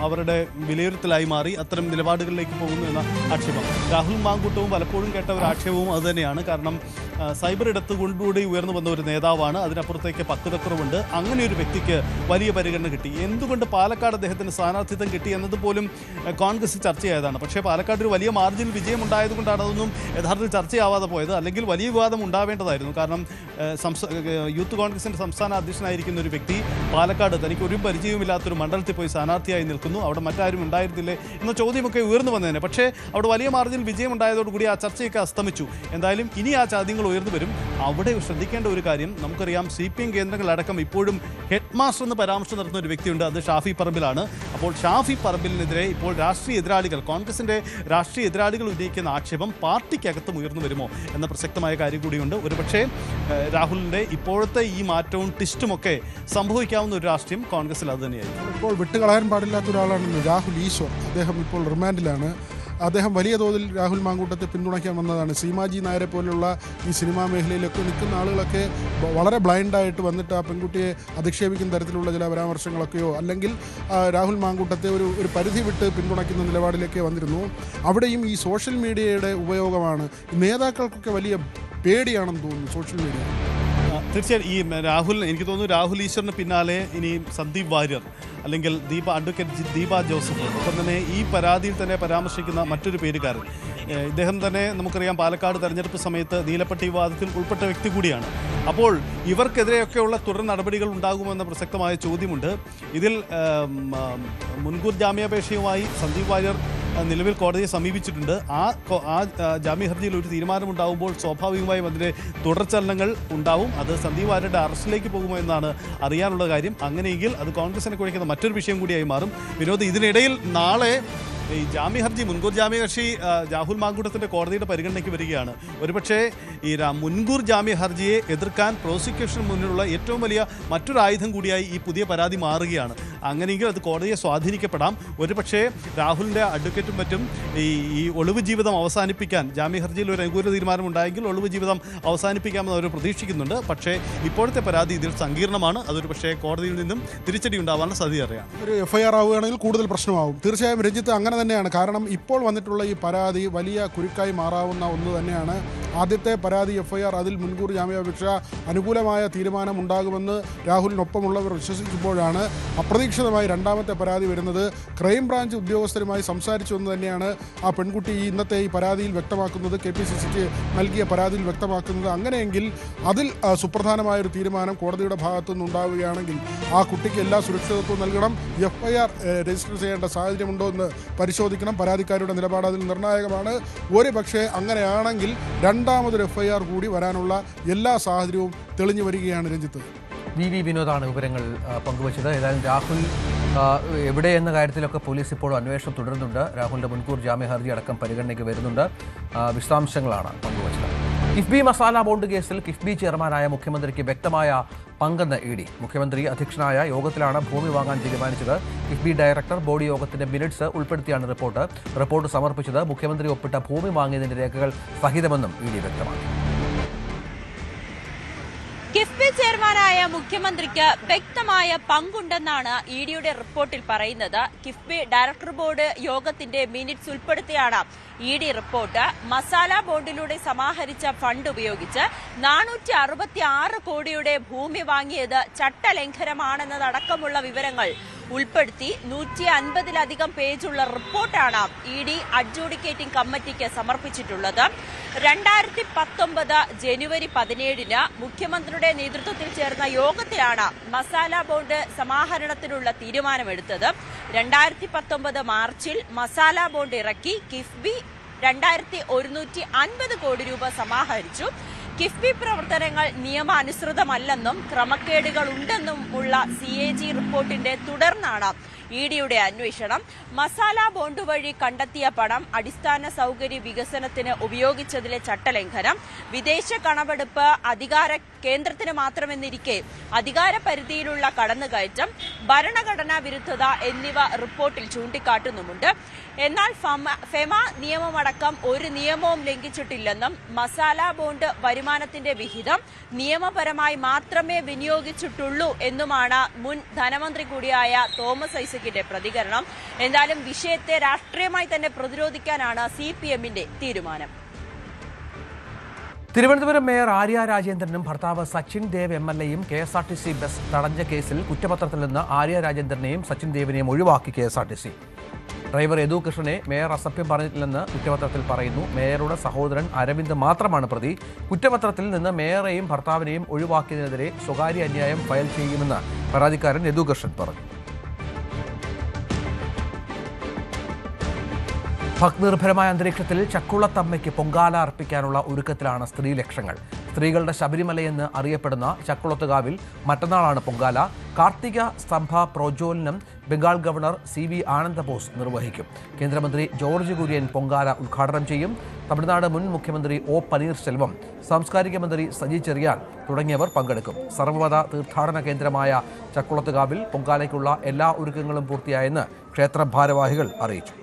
അവരുടെ വിലയിരുത്തലായി മാറി അത്തരം നിലപാടുകളിലേക്ക് പോകുന്നു എന്ന ആക്ഷേപം. രാഹുൽ മാങ്കൂട്ടവും പലപ്പോഴും കേട്ട ഒരു ആക്ഷേപവും അതുതന്നെയാണ് കാരണം സൈബർ ഇടത്ത് കൊണ്ടുകൂടി ഉയർന്നു വന്ന ഒരു നേതാവാണ്. അതിനപ്പുറത്തേക്ക് പക്വതക്കുറവുണ്ട് അങ്ങനെ ഒരു വ്യക്തിക്ക് വലിയ പരിഗണന കിട്ടി. എന്തുകൊണ്ട് പാലക്കാട് അദ്ദേഹത്തിന് സ്ഥാനാർത്ഥിത്വം കിട്ടി എന്നത് പോലും കോൺഗ്രസ് ചർച്ചയായതാണ്. പക്ഷേ പാലക്കാട് ഒരു വലിയ മാർജിൻ വിജയം ഉണ്ടായതുകൊണ്ടാണ് അതൊന്നും യഥാർത്ഥത്തിൽ ചർച്ചയാവാതെ പോയത്. അല്ലെങ്കിൽ വലിയ വിവാദം ഉണ്ടാവേണ്ടതായിരുന്നു. കാരണം യൂത്ത് കോൺഗ്രസിന്റെ സംസ്ഥാന അധ്യക്ഷനായിരിക്കുന്ന ഒരു വ്യക്തി പാലക്കാട് തനിക്ക് ഒരു പരിചയവുമില്ലാത്തൊരു മണ്ഡലത്തിൽ പോയി സ്ഥാനാർത്ഥിയായി നിൽക്കുന്നു. അവിടെ മറ്റാരും ഉണ്ടായിരുന്നില്ലേ എന്ന ചോദ്യമൊക്കെ ഉയർന്നു വന്നതിന്. പക്ഷേ അവിടെ വലിയ മാർജിൻ വിജയം ഉണ്ടായതോടുകൂടി ആ ചർച്ചയൊക്കെ അസ്തമിച്ചു. എന്തായാലും ഇനി ആ ചോദ്യങ്ങൾ ഉയർന്നു വരും. അവിടെ ശ്രദ്ധിക്കേണ്ട ഒരു കാര്യം നമുക്കറിയാം സി പി എം കേന്ദ്രങ്ങളടക്കം ഇപ്പോഴും ഹെഡ് മാസ്റ്റർ എന്ന് പരാമർശം നടത്തുന്ന ഒരു വ്യക്തിയുണ്ട്. അത് ഷാഫി പറമ്പിലാണ്. അപ്പോൾ ഷാഫി പറമ്പിലിനെതിരെ ഇപ്പോൾ രാഷ്ട്രീയ എതിരാളികൾ കോൺഗ്രസിന്റെ രാഷ്ട്രീയ എതിരാളികൾ ഉന്നയിക്കുന്ന ആക്ഷേപം പാർട്ടിക്കകത്തും ഉയർന്നു വരുമോ എന്ന പ്രസക്തമായ കാര്യം കൂടിയുണ്ട്. ഒരുപക്ഷേ രാഹുലിന്റെ ഇപ്പോഴത്തെ ഈ മാറ്റവും ടിസ്റ്റുമൊക്കെ സംഭവിക്കാവുന്ന ഒരു രാഷ്ട്രീയം കോൺഗ്രസിൽ അത് തന്നെയായിരുന്നു ഇപ്പോൾ വിട്ടുകളയാൻ പാടില്ലാത്ത ഒരാളാണ് രാഹുൽ ഈശ്വർ. അദ്ദേഹം ഇപ്പോൾ റിമാൻഡിലാണ്. അദ്ദേഹം വലിയ തോതിൽ രാഹുൽ മാങ്കൂട്ടത്തെ പിന്തുണയ്ക്കാൻ വന്നതാണ്. സീമാജി നായരെ പോലുള്ള ഈ സിനിമാ മേഖലയിലൊക്കെ നിൽക്കുന്ന ആളുകളൊക്കെ വളരെ ബ്ലൈൻഡായിട്ട് വന്നിട്ട് ആ പെൺകുട്ടിയെ അധിക്ഷേപിക്കുന്ന തരത്തിലുള്ള ചില പരാമർശങ്ങളൊക്കെയോ അല്ലെങ്കിൽ രാഹുൽ മാങ്കൂട്ടത്തെ ഒരു ഒരു പരിധി വിട്ട് പിന്തുണയ്ക്കുന്ന നിലപാടിലേക്ക് വന്നിരുന്നു. അവിടെയും ഈ സോഷ്യൽ മീഡിയയുടെ ഉപയോഗമാണ്. നേതാക്കൾക്കൊക്കെ വലിയ പേടിയാണെന്ന് തോന്നുന്നു സോഷ്യൽ മീഡിയ. തീർച്ചയായും ഈ രാഹുൽ എനിക്ക് തോന്നുന്നു രാഹുൽ ഈശ്വറിന് പിന്നാലെ ഇനി സന്ദീപ് വാര്യർ അല്ലെങ്കിൽ ദീപ അഡ്വക്കേറ്റ് ദീപ ജോസഫ്. ഒപ്പം തന്നെ ഈ പരാതിയിൽ തന്നെ പരാമർശിക്കുന്ന മറ്റൊരു പേരുകാരൻ. ഇദ്ദേഹം തന്നെ നമുക്കറിയാം പാലക്കാട് തെരഞ്ഞെടുപ്പ് സമയത്ത് നീലപ്പട്ടി വിവാദത്തിൽ ഉൾപ്പെട്ട വ്യക്തി കൂടിയാണ്. അപ്പോൾ ഇവർക്കെതിരെയൊക്കെയുള്ള തുടർ നടപടികൾ ഉണ്ടാകുമെന്ന പ്രസക്തമായ ചോദ്യമുണ്ട്. ഇതിൽ മുൻകൂർ ജാമ്യാപേക്ഷയുമായി സന്ദീപ് വാര്യർ നിലവിൽ കോടതിയെ സമീപിച്ചിട്ടുണ്ട്. ആ ആ ജാമ്യ ഹർജിയിൽ ഒരു തീരുമാനമുണ്ടാകുമ്പോൾ സ്വാഭാവികമായും അതിന്റെ തുടർചലനങ്ങൾ ഉണ്ടാവും. അത് സന്ദീപ് ആര്യയുടെ അറസ്റ്റിലേക്ക് പോകുമോ എന്നാണ് അറിയാനുള്ള കാര്യം. അങ്ങനെയെങ്കിൽ അത് കോൺഗ്രസിനെ കുഴയ്ക്കുന്ന മറ്റൊരു വിഷയം കൂടിയായി മാറും. വിനോദ് ഇതിനിടയിൽ നാളെ ഈ ജാമ്യ ഹർജി മുൻകൂർ ജാമ്യ കക്ഷി രാഹുൽ മാങ്കൂട്ടത്തിന്റെ കോടതിയുടെ പരിഗണനയ്ക്ക് വരികയാണ്. ഒരുപക്ഷേ ഈ മുൻകൂർ ജാമ്യ ഹർജിയെ എതിർക്കാൻ പ്രോസിക്യൂഷൻ മുന്നിലുള്ള ഏറ്റവും വലിയ മറ്റൊരു ആയുധം കൂടിയായി ഈ പുതിയ പരാതി മാറുകയാണ്. അങ്ങനെയെങ്കിൽ അത് കോടതിയെ സ്വാധീനിക്കപ്പെടാം. ഒരുപക്ഷേ രാഹുലിന്റെ അഡ്വക്കേറ്റും മറ്റും ഈ ഈ ഒളിവ് ജീവിതം അവസാനിപ്പിക്കാൻ ജാമ്യ ഹർജിയിൽ ഒരു അനുകൂല തീരുമാനം ഉണ്ടായെങ്കിൽ ഒളിവ് ജീവിതം അവസാനിപ്പിക്കാമെന്ന് അവർ പ്രതീക്ഷിക്കുന്നുണ്ട്. പക്ഷേ ഇപ്പോഴത്തെ പരാതി ഇതിൽ സങ്കീർണമാണ്. അതൊരു പക്ഷേ കോടതിയിൽ നിന്നും തിരിച്ചടി ഉണ്ടാവാനുള്ള സാധ്യത അറിയാം ഒരു എഫ്ഐആർ ആവുകയാണെങ്കിൽ കൂടുതൽ പ്രശ്നമാവും. തീർച്ചയായും രഞ്ജിത്ത് അങ്ങനെ തന്നെയാണ്. കാരണം ഇപ്പോൾ വന്നിട്ടുള്ള ഈ പരാതി വലിയ കുരുക്കായി മാറാവുന്ന ഒന്ന് തന്നെയാണ്. ആദ്യത്തെ പരാതി എഫ് ഐ ആർ അതിൽ മുൻകൂർ ജാമ്യാപേക്ഷ അനുകൂലമായ തീരുമാനം ഉണ്ടാകുമെന്ന് രാഹുലിനൊപ്പമുള്ളവർ വിശ്വസിക്കുമ്പോഴാണ് അപ്രതീക്ഷിതമായി രണ്ടാമത്തെ പരാതി വരുന്നത്. ക്രൈംബ്രാഞ്ച് ഉദ്യോഗസ്ഥരുമായി സംസാരിച്ചു എന്ന് തന്നെയാണ് ആ പെൺകുട്ടി ഈ ഇന്നത്തെ ഈ പരാതിയിൽ വ്യക്തമാക്കുന്നത്. കെ പി സി സിക്ക് നൽകിയ പരാതിയിൽ വ്യക്തമാക്കുന്നത്. അങ്ങനെയെങ്കിൽ അതിൽ സുപ്രധാനമായ ഒരു തീരുമാനം കോടതിയുടെ ഭാഗത്തു നിന്നുണ്ടാവുകയാണെങ്കിൽ ആ കുട്ടിക്ക് എല്ലാ സുരക്ഷിതത്വവും നൽകണം. എഫ് ഐ ആർ രജിസ്റ്റർ ചെയ്യേണ്ട സാഹചര്യമുണ്ടോ എന്ന് പരിശോധിക്കണം. പരാതിക്കാരുടെ നിലപാട് അതിൽ നിർണായകമാണ്. ഒരു പക്ഷേ അങ്ങനെയാണെങ്കിൽ രണ്ടാമതൊരു എഫ് ഐ ആർ കൂടി വരാനുള്ള എല്ലാ സാഹചര്യവും തെളിഞ്ഞു വരികയാണ് രഞ്ജിത്ത്. വി വി വിനോദാണ് വിവരങ്ങൾ പങ്കുവച്ചത്. ഏതായാലും രാഹുൽ എവിടെ എന്ന കാര്യത്തിലൊക്കെ പോലീസ് ഇപ്പോഴും അന്വേഷണം തുടരുന്നുണ്ട്. രാഹുലിന്റെ മുൻകൂർ ജാമ്യ ഹർജി അടക്കം പരിഗണനയ്ക്ക് വരുന്നുണ്ട്. വിശദാംശങ്ങളാണ് പങ്കുവച്ചത്. കിഫ്ബി മസാല ബോണ്ട് കേസിൽ കിഫ്ബി ചെയർമാനായ മുഖ്യമന്ത്രിക്ക് വ്യക്തമായ പങ്കെന്ന് ഇ ഡി. മുഖ്യമന്ത്രി അധ്യക്ഷനായ യോഗത്തിലാണ് ഭൂമി വാങ്ങാൻ തീരുമാനിച്ചത്. കിഫ്ബി ഡയറക്ടർ ബോഡി യോഗത്തിന്റെ മിനിറ്റ്സ് ഉൾപ്പെടുത്തിയാണ് റിപ്പോർട്ട്. റിപ്പോർട്ട് സമർപ്പിച്ചത് മുഖ്യമന്ത്രി ഒപ്പിട്ട ഭൂമി വാങ്ങിയതിന്റെ രേഖകൾ സഹിതമെന്നും ഇ ഡി വ്യക്തമാക്കി. കിഫ്ബി ചെയർമാനായ മുഖ്യമന്ത്രിക്ക് വ്യക്തമായ പങ്കുണ്ടെന്നാണ് ഇ ഡിയുടെ റിപ്പോർട്ടിൽ പറയുന്നത്. കിഫ്ബി ഡയറക്ടർ ബോർഡ് യോഗത്തിന്റെ മിനിറ്റ്സ് ഉൾപ്പെടുത്തിയാണ് ഇ ഡി റിപ്പോർട്ട്. മസാല ബോണ്ടിലൂടെ സമാഹരിച്ച ഫണ്ട് ഉപയോഗിച്ച് നാനൂറ്റി അറുപത്തി ആറ് കോടിയുടെ ഭൂമി വാങ്ങിയത് ചട്ടലംഘനമാണെന്നതടക്കമുള്ള വിവരങ്ങൾ ഉൾപ്പെടുത്തി നൂറ്റി അൻപതിലധികം പേജുള്ള റിപ്പോർട്ടാണ് ഇ ഡി അഡ്ജൂഡിക്കേറ്റിംഗ് കമ്മിറ്റിക്ക് സമർപ്പിച്ചിട്ടുള്ളത്. രണ്ടായിരത്തി പത്തൊമ്പത് ജനുവരി പതിനേഴിന് മുഖ്യമന്ത്രിയുടെ നേതൃത്വത്തിൽ ചേർന്ന യോഗത്തിലാണ് മസാല ബോണ്ട് സമാഹരണത്തിനുള്ള തീരുമാനമെടുത്തത്. രണ്ടായിരത്തി പത്തൊമ്പത് മാർച്ചിൽ മസാല ബോണ്ട് ഇറക്കി കിഫ്ബി രണ്ടായിരത്തി ഒരുന്നൂറ്റി അൻപത് കോടി രൂപ സമാഹരിച്ചു. കിഫ്ബി പ്രവർത്തനങ്ങൾ നിയമാനുസൃതമല്ലെന്നും ക്രമക്കേടുകൾ ഉണ്ടെന്നുമുള്ള സി എ ജി റിപ്പോർട്ടിന്റെ തുടർന്നാണ് ഇ ഡിയുടെ അന്വേഷണം. മസാല ബോണ്ട് വഴി കണ്ടെത്തിയ പണം അടിസ്ഥാന സൗകര്യ വികസനത്തിന് ഉപയോഗിച്ചതിലെ ചട്ടലംഘനം. വിദേശ കണവെടുപ്പ് അധികാര കേന്ദ്രത്തിന് മാത്രമെന്നിരിക്കെ അധികാര പരിധിയിലുള്ള കടന്നുകയറ്റം ഭരണഘടനാ വിരുദ്ധത എന്നിവ റിപ്പോർട്ടിൽ ചൂണ്ടിക്കാട്ടുന്നുമുണ്ട്. എന്നാൽ ഫെമ നിയമമടക്കം ഒരു നിയമവും ലംഘിച്ചിട്ടില്ലെന്നും മസാല ബോണ്ട് വരുമാനത്തിന്റെ വിഹിതം നിയമപരമായി മാത്രമേ വിനിയോഗിച്ചിട്ടുള്ളൂ എന്നുമാണ് മുൻ ധനമന്ത്രി കൂടിയായ തോമസ് ഐസക്കിന്റെ പ്രതികരണം. എന്തായാലും വിഷയത്തെ രാഷ്ട്രീയമായി തന്നെ പ്രതിരോധിക്കാനാണ് സി പി എമ്മിന്റെ തീരുമാനം. തിരുവനന്തപുരം മേയർ ആര്യ രാജേന്ദ്രനും ഭർത്താവ് സച്ചിൻ ദേവ് എം എൽ എയും K S R T C bus തടഞ്ഞ കേസിൽ കുറ്റപത്രത്തിൽ നിന്ന് ആര്യ രാജേന്ദ്രനെയും സച്ചിൻ ദേവിനെയും ഒഴിവാക്കി K S R T C. Driver Yadu കൃഷ്ണനെ മേയർ അസഭ്യം പറഞ്ഞിട്ടില്ലെന്ന് കുറ്റപത്രത്തിൽ പറയുന്നു. മേയറുടെ സഹോദരൻ അരവിന്ദ് മാത്രമാണ് പ്രതി. കുറ്റപത്രത്തിൽ നിന്ന് മേയറെയും ഭർത്താവിനെയും ഒഴിവാക്കിയതിനെതിരെ സ്വകാര്യ അന്യായം ഫയൽ ചെയ്യുമെന്ന് പരാതിക്കാരൻ യദു കൃഷ്ണൻ പറഞ്ഞു. ഭക്തിനിർഭരമായ അന്തരീക്ഷത്തിൽ ചക്കുളത്തമ്മയ്ക്ക് പൊങ്കാല അർപ്പിക്കാനുള്ള ഒരുക്കത്തിലാണ് സ്ത്രീ ലക്ഷങ്ങൾ. സ്ത്രീകളുടെ ശബരിമലയെന്ന് അറിയപ്പെടുന്ന ചക്കുളത്തുകാവിൽ മറ്റന്നാളാണ് പൊങ്കാല. കാർത്തിക സ്തംഭ പ്രോജ്വലനം Bengal governor C V Anandabose നിർവഹിക്കും. കേന്ദ്രമന്ത്രി ജോർജ് കുര്യൻ പൊങ്കാല ഉദ്ഘാടനം ചെയ്യും. തമിഴ്നാട് മുൻ മുഖ്യമന്ത്രി ഒ പനീർശെൽവം സാംസ്കാരിക മന്ത്രി സജി ചെറിയാൻ തുടങ്ങിയവർ പങ്കെടുക്കും. സർവമത തീർത്ഥാടന കേന്ദ്രമായ ചക്കുളത്തുകാവിൽ പൊങ്കാലയ്ക്കുള്ള എല്ലാ ഒരുക്കങ്ങളും പൂർത്തിയായെന്ന് ക്ഷേത്ര ഭാരവാഹികൾ അറിയിച്ചു.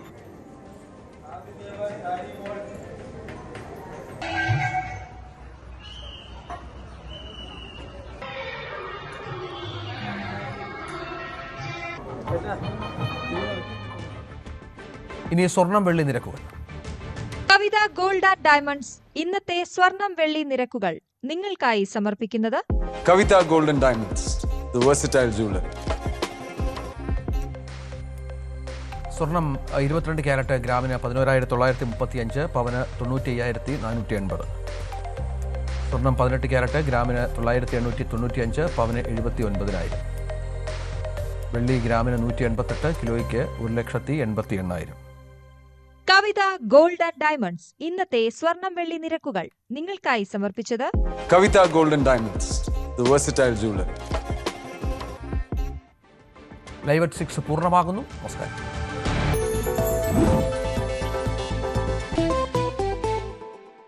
ഇനി സ്വർണം വെള്ളി നിരക്കുകൾ. കവിത ഗോൾഡ് ആൻഡ് ഡയമണ്ട്സ് ഇന്നത്തെ സ്വർണം വെള്ളി നിരക്കുകൾ നിങ്ങൾക്കായി സമർപ്പിക്കുന്നത് കവിത ഗോൾഡൻ ഡയമണ്ട്സ്. സ്വർണം ഇരുപത്തിരണ്ട് ക്യാരറ്റ് ഗ്രാമിന് പതിനോരായിരത്തി തൊള്ളായിരത്തി മുപ്പത്തി അഞ്ച് പവന് തൊണ്ണൂറ്റി അയ്യായിരത്തി നാനൂറ്റി എൺപത് സ്വർണം പതിനെട്ട് ക്യാരറ്റ് ഗ്രാമിന് തൊള്ളായിരത്തി എണ്ണൂറ്റി തൊണ്ണൂറ്റി അഞ്ച് പവന് എഴുപത്തി ഒൻപതിനായിരം വെള്ളി ഗ്രാമിന് നൂറ്റി എൺപത്തെട്ട് കിലോയ്ക്ക് ഒരു ലക്ഷത്തി എൺപത്തി എണ്ണായിരം കവിത ഗോൾഡ് ആൻഡ് ഡയമണ്ട്സ്. ഇന്നത്തെ സ്വർണം വെള്ളി നിരക്കുകൾ. നിങ്ങൾക്കായി സമർപ്പിച്ചത് Kavitha golden diamonds the versatile jeweler. Live at six പൂർണമാകുന്നു. നമസ്കാരം.